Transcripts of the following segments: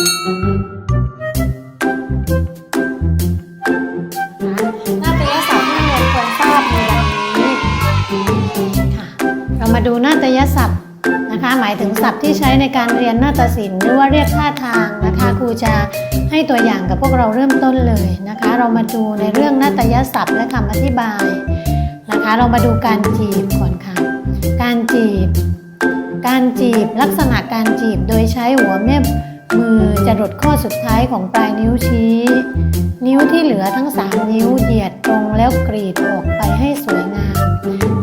น้าฏยศัพท์ที่นักเรียนควรทราบในวันนี้ค่ะเรามาดูหน้าฏยศัพท์นะคะ หมายถึงศัพท์ที่ใช้ในการเรียนนาฏศิลป์หรือว่าเรียกท่าทางนะคะครูจะให้ตัวอย่างกับพวกเราเริ่มต้นเลยนะคะ เรามาดูในเรื่องนาฏยศัพท์และคำอธิบายนะคะ เรามาดูการจีบก่อนค่ะ การจีบ การจีบลักษณะการจีบโดยใช้หัวแม่ มือจะรดข้อสุดท้ายของปลายนิ้วชี้ นิ้วที่เหลือทั้ง 3 นิ้วเหยียดตรงแล้วกรีดออกไปให้สวยงาม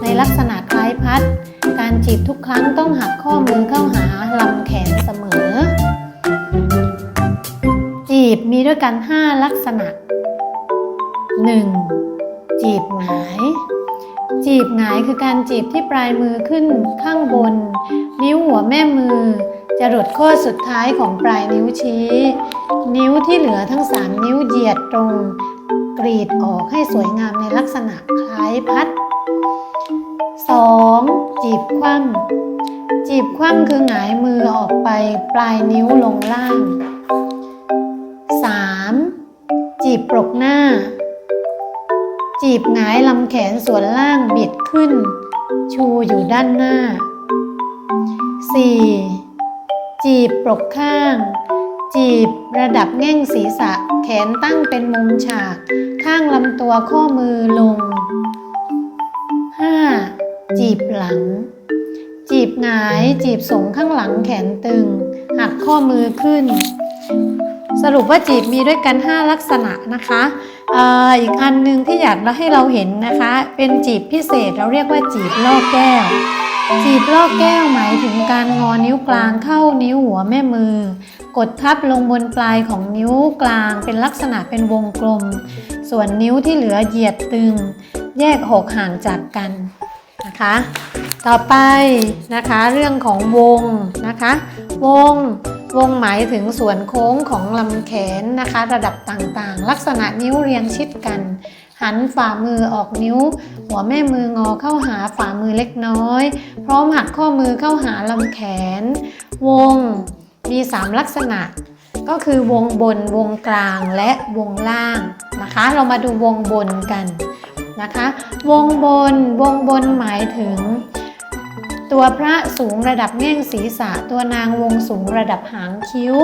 ในลักษณะคล้ายพัด การจีบทุกครั้งต้องหักข้อมือเข้าหาลำแขนเสมอ จีบมีด้วยกัน 5 ลักษณะ 1. จีบหงายจีบหงายคือการจีบที่ปลายมือขึ้นข้างบน นิ้วหัวแม่มือ จะหลดข้อสุดท้ายของปลายนิ้วชี้ นิ้วที่เหลือทั้ง 3 นิ้วเหยียดตรง กรีดออกให้สวยงามในลักษณะคล้ายพัด 2. จีบคว่ำจีบคว่ำคือหงายมือออกไปปลายนิ้วลงล่าง 3. จีบปรกหน้า จีบหงายลำแขนส่วนล่างบิดขึ้น ชูอยู่ด้านหน้า 4. จีบปรกข้าง จีบระดับแง่งศีรษะ แขนตั้งเป็นมุมฉาก ข้างลำตัวข้อมือลง 5. จีบหลัง จีบหงายจีบสงข้างหลังแขนตึง หักข้อมือขึ้น สรุปว่าจีบมีด้วยกัน 5 ลักษณะนะคะออีกอันหนึ่งที่อยากให้เราเห็นนะคะ เป็นจีบพิเศษเราเรียกว่าจีบลอกแก้ว จีบลอกแก้วหมายถึงการงอนิ้วกลางเข้านิ้วหัวแม่มือ กดทับลงบนปลายของนิ้วกลางเป็นลักษณะเป็นวงกลม ส่วนนิ้วที่เหลือเหยียดตึง แยกหกห่างจากกันนะคะ ต่อไปนะคะเรื่องของวงนะคะ วงวงหมายถึงส่วนโค้งของลำแขนนะคะ ระดับต่างๆ ลักษณะนิ้วเรียงชิดกัน หันฝ่ามือออกนิ้ว หัวแม่มืองอเข้าหาฝ่ามือเล็กน้อย พร้อมหักข้อมือเข้าหาลำแขน วง มี 3 ลักษณะ ก็คือวงบน วงกลางและวงล่างนะคะ เรามาดูวงบนกันนะคะ วงบน วงบนหมายถึง ตัวพระสูงระดับแง่งศีรษะ ตัวนางวงสูงระดับหางคิ้ว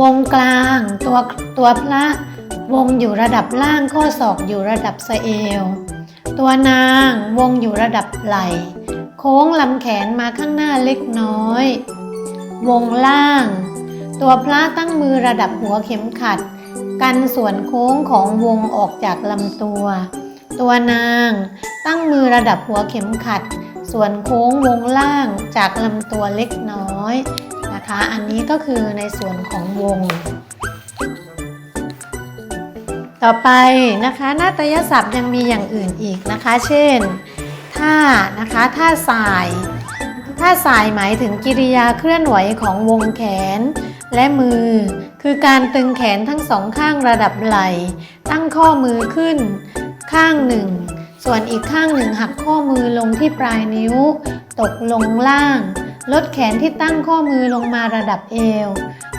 วงกลาง ตัวตัวพระ วงอยู่ระดับล่างข้อศอกอยู่ระดับสะเอว ตัวนางวงอยู่ระดับไหล่ โค้งลำแขนมาข้างหน้าเล็กน้อย วงล่าง ตัวพระตั้งมือระดับหัวเข็มขัด กันส่วนโค้งของวงออกจากลำตัว ตัวนางตั้งมือระดับหัวเข็มขัด ส่วนโค้งวงล่างจากลำตัวเล็กน้อยนะคะ อันนี้ก็คือในส่วนของวง ต่อไปนะคะนาฏยศัพท์ยังมีอย่างอื่นอีกนะคะ เช่นท่านะคะท่าสายท่าสายหมายถึงกิริยาเคลื่อนไหวของวงแขน และมือ คือการตึงแขนทั้งสองข้างระดับไหล่ ตั้งข้อมือขึ้น ข้างหนึ่ง ส่วนอีกข้างหนึ่งหักข้อมือลงที่ปลายนิ้ว ตกลงล่าง ลดแขนที่ตั้งข้อมือลงมาระดับเอว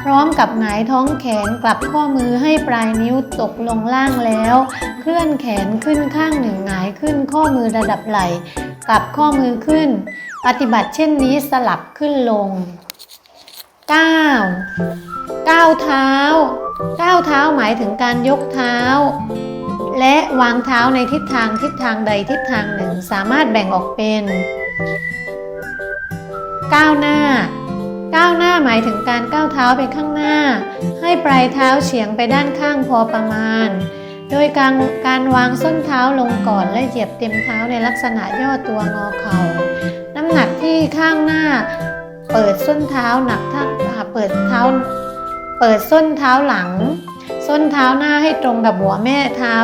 พร้อมกับหงายท้องแขนกลับข้อมือให้ปลายนิ้วตกลงล่างแล้ว เคลื่อนแขนขึ้นข้างหนึ่งหงายขึ้นข้อมือระดับไหล่กลับข้อมือขึ้น ปฏิบัติเช่นนี้สลับขึ้นลง 9. ก้าวเท้าก้าวเท้าหมายถึงการยกเท้า และวางเท้าในทิศทางทิศทางใดทิศทางหนึ่งสามารถแบ่งออกเป็น ก้าวหน้า ก้าวหน้าหมายถึงการก้าวเท้าไปข้างหน้า ให้ปลายเท้าเฉียงไปด้านข้างพอประมาณ โดยการการวางส้นเท้าลงก่อนและเหยียบเต็มเท้าในลักษณะย่อตัวงอเข่า น้ำหนักที่ข้างหน้า เปิดส้นเท้าหนักทั้งอ่าเปิดเท้า เปิดส้นเท้าหลัง ส้นเท้าหน้าให้ตรงกับหัวแม่เท้า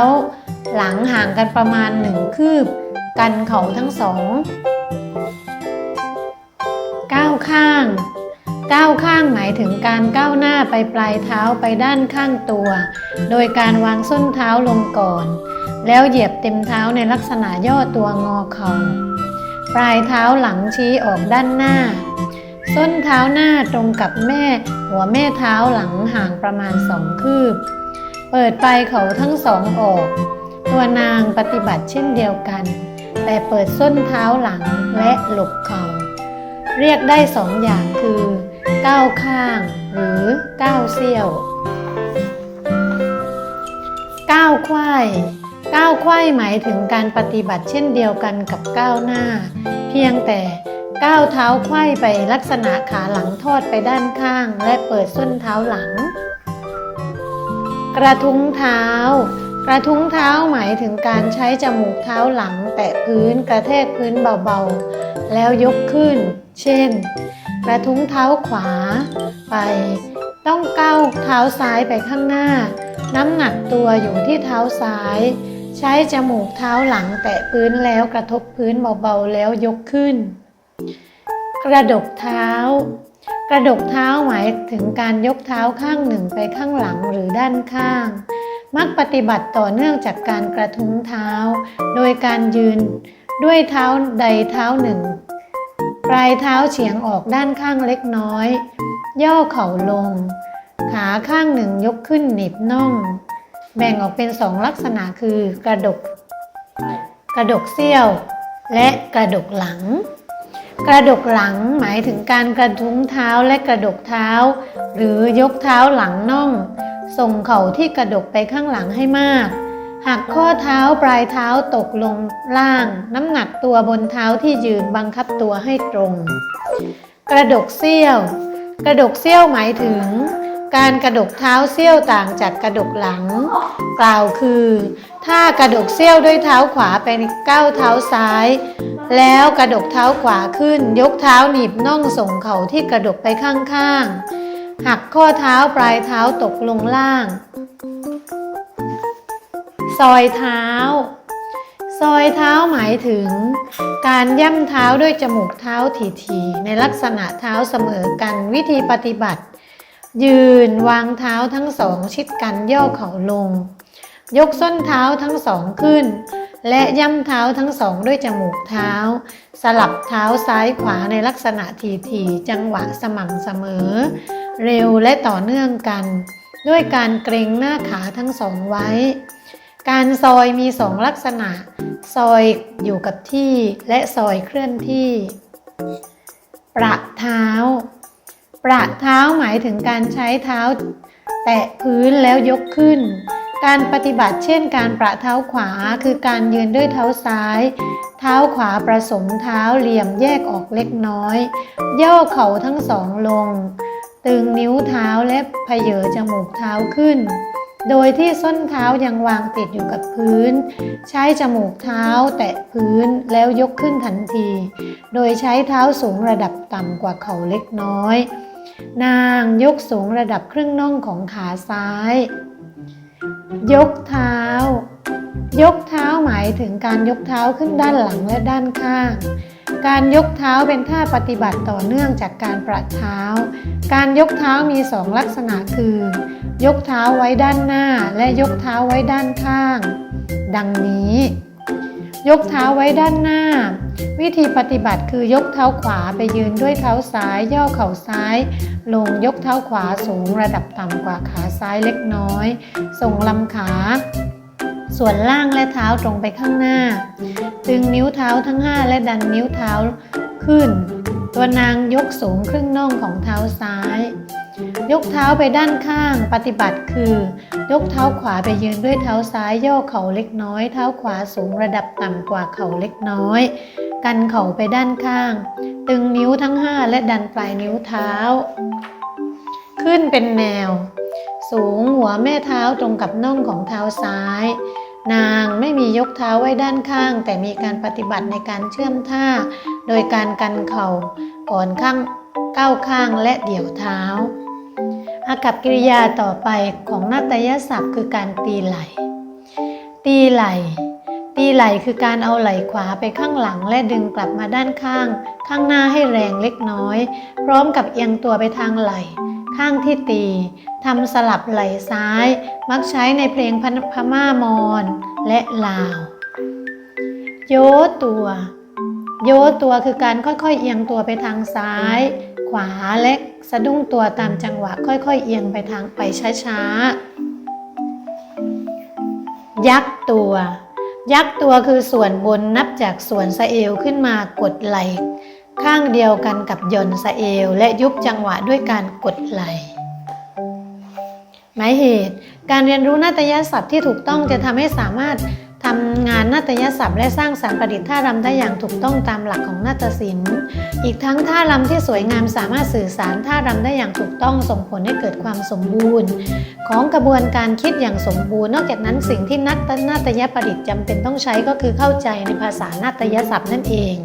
หลังห่างกันประมาณหนึ่งคืบ กันเข่าทั้งสองก้าวข้าง ก้าวข้างหมายถึงการก้าวหน้าไปปลายเท้าไปด้านข้างตัว โดยการวางส้นเท้าลงก่อน แล้วเหยียบเต็มเท้าในลักษณะย่อตัวงอเข่าปลายเท้าหลังชี้ออกด้านหน้า ส้นเท้าหน้าตรงกับแม่ หัวแม่เท้าหลังห่างประมาณสองคืบ เปิดปลายเขาทั้งสองออก ตัวนางปฏิบัติเช่นเดียวกัน แต่เปิดส้นเท้าหลังและหลบเขา่าเรียกได้สองอย่างคือ ก้าวข้าง หรือก้าวเสี้ยวก้าวไขว้ก้าวไขว้หมายถึงการปฏิบัติเช่นเดียวกันกับก้าวหน้า เพียงแต่ก้าวเท้าไขว้ไปลักษณะขาหลังทอดไปด้านข้าง และเปิดส้นเท้าหลัง กระทุ้งเท้า กระทุ้งเท้าหมายถึงการใช้จมูกเท้าหลัง แตะพื้นกระแทกพื้นเบาๆ แล้วยกขึ้น เช่น กระทุ้งเท้าขวาไป ต้องก้าวเท้าซ้ายไปข้างหน้า น้ำหนักตัวอยู่ที่เท้าซ้าย ใช้จมูกเท้าหลังแตะพื้นแล้วกระทบพื้นเบาๆแล้วยกขึ้น กระดกเท้า กระดกเท้าหมายถึงการยกเท้าข้างหนึ่งไปข้างหลังหรือด้านข้างมักปฏิบัติต่อเนื่องจากการกระทุ้งเท้า โดยการยืนด้วยเท้าใดเท้าหนึ่ง ปลายเท้าเฉียงออกด้านข้างเล็กน้อย ย่อเข่าลง ขาข้างหนึ่งยกขึ้นหนีบน่อง แบ่งออกเป็นสองลักษณะคือกระดก กระดกเสี้ยว และกระดกหลัง กระดกหลังหมายถึงการกระทุ้งเท้าและกระดกเท้า หรือยกเท้าหลังน่อง ส่งเข่าที่กระดกไปข้างหลังให้มาก หักข้อเท้าปลายเท้าตกลงล่าง น้ำหนักตัวบนเท้าที่ยืนบังคับตัวให้ตรง กระดกเสี้ยว กระดกเสี้ยวหมายถึง การกระดกเท้าเสี้ยวต่างจากกระดกหลัง กล่าวคือ ถ้ากระดกเสี้ยวด้วยเท้าขวาไปก้าวเท้าซ้าย แล้วกระดกเท้าขวาขึ้น ยกเท้าหนีบน่องส่งเข่าที่กระดกไปข้างๆหักข้อเท้าปลายเท้าตกลงล่าง ซอยเท้า ซอยเท้าหมายถึง การย่ำเท้าด้วยจมูกเท้าถี่ๆในลักษณะเท้าเสมอกันวิธีปฏิบัติ ยืนวางเท้าทั้งสองชิดกันย่อเข่าลง ยกส้นเท้าทั้งสองขึ้น และย่ำเท้าทั้งสองด้วยจมูกเท้า สลับเท้าซ้ายขวาในลักษณะถี่ๆจังหวะสม่ำเสมอ เร็วและต่อเนื่องกันด้วยการเกรงหน้าขาทั้งสองไว้ การซอยมีสองลักษณะ ซอยอยู่กับที่และซอยเคลื่อนที่ ประเท้า ประเท้าหมายถึงการใช้เท้า แตะพื้นแล้วยกขึ้น การปฏิบัติเช่นการประเท้าขวาคือการยืนด้วยเท้าซ้าย เท้าขวาประสมเท้าเหลี่ยมแยกออกเล็กน้อย ย่อเข่าทั้งสองลง ตึงนิ้วเท้าและเพเยอจมูกเท้าขึ้น โดยที่ส้นเท้ายังวางติดอยู่กับพื้น ใช้จมูกเท้าแตะพื้นแล้วยกขึ้นทันที โดยใช้เท้าสูงระดับต่ำกว่าเข่าเล็กน้อย นางยกสูงระดับครึ่งน่องของขาซ้าย ยกเท้า ยกเท้าหมายถึงการยกเท้าขึ้นด้านหลังและด้านข้าง การยกเท้าเป็นท่าปฏิบัติต่อเนื่องจากการประเท้า การยกเท้ามีสองลักษณะคือ ยกเท้าไว้ด้านหน้า และยกเท้าไว้ด้านข้าง ดังนี้ ยกเท้าไว้ด้านหน้า วิธีปฏิบัติคือยกเท้าขวาไปยืนด้วยเท้าซ้าย ย่อเข่าซ้าย ลงยกเท้าขวาสูงระดับต่ำกว่าขาซ้ายเล็กน้อย ส่งลำขา ส่วนล่างและเท้าตรงไปข้างหน้าจึงนิ้วเท้าทั้ง 5 และดันนิ้วเท้าขึ้น ตัวนางยกสูงครึ่งน่องของเท้าซ้าย ยกเท้าไปด้านข้าง ปฏิบัติคือ ยกเท้าขวาไปยืนด้วยเท้าซ้ายย่อเข่าเล็กน้อย เท้าขวาสูงระดับต่ำกว่าเข่าเล็กน้อย กันเข่าไปด้านข้าง ตึงนิ้วทั้ง 5 และดันปลายนิ้วเท้า ขึ้นเป็นแนว สูงหัวแม่เท้าตรงกับน่องของเท้าซ้าย นางไม่มียกเท้าไว้ด้านข้าง แต่มีการปฏิบัติในการเชื่อมท่า โดยการกันเข่าก่อนข้างก้าวข้างและเดี่ยวเท้า อากับกิริยาต่อไปของนาฏยศัพท์คือการตีไหล่ตีไหล่ตีไหล่คือการเอาไหล่ขวาไปข้างหลัง และดึงกลับมาด้านข้าง ข้างหน้าให้แรงเล็กน้อย พร้อมกับเอียงตัวไปทางไหล่ ข้างที่ตี ทำสลับไหล่ซ้าย มักใช้ในเพลงพม่ามอนและลาว โยตัว โยตัวคือการค่อยๆ เอียงตัวไปทางซ้าย ขวาและสะดุ้งตัวตามจังหวะค่อยๆ เอียงไปทางไปช้าๆ ยักตัว ยักตัวคือส่วนบนนับจากส่วนสะเอวขึ้นมากดไหล่ข้างเดียวกันกับย่อนสะเอวและยุบจังหวะด้วยการกดไหล่ หมายเหตุ การเรียนรู้นาฏยศัพท์ที่ถูกต้องจะทำให้สามารถทำงานนาฏยศัพท์และสร้างสรรค์ประดิษฐ์ท่ารำได้อย่างถูกต้องตามหลักของนาฏศิลป์ อีกทั้งท่ารำที่สวยงามสามารถสื่อสารท่ารำได้อย่างถูกต้องส่งผลให้เกิดความสมบูรณ์ ของกระบวนการคิดอย่างสมบูรณ์ นอกจากนั้นสิ่งที่นักนาฏยประดิษฐ์จำเป็นต้องใช้ก็คือเข้าใจในภาษานาฏยศัพท์นั่นเอง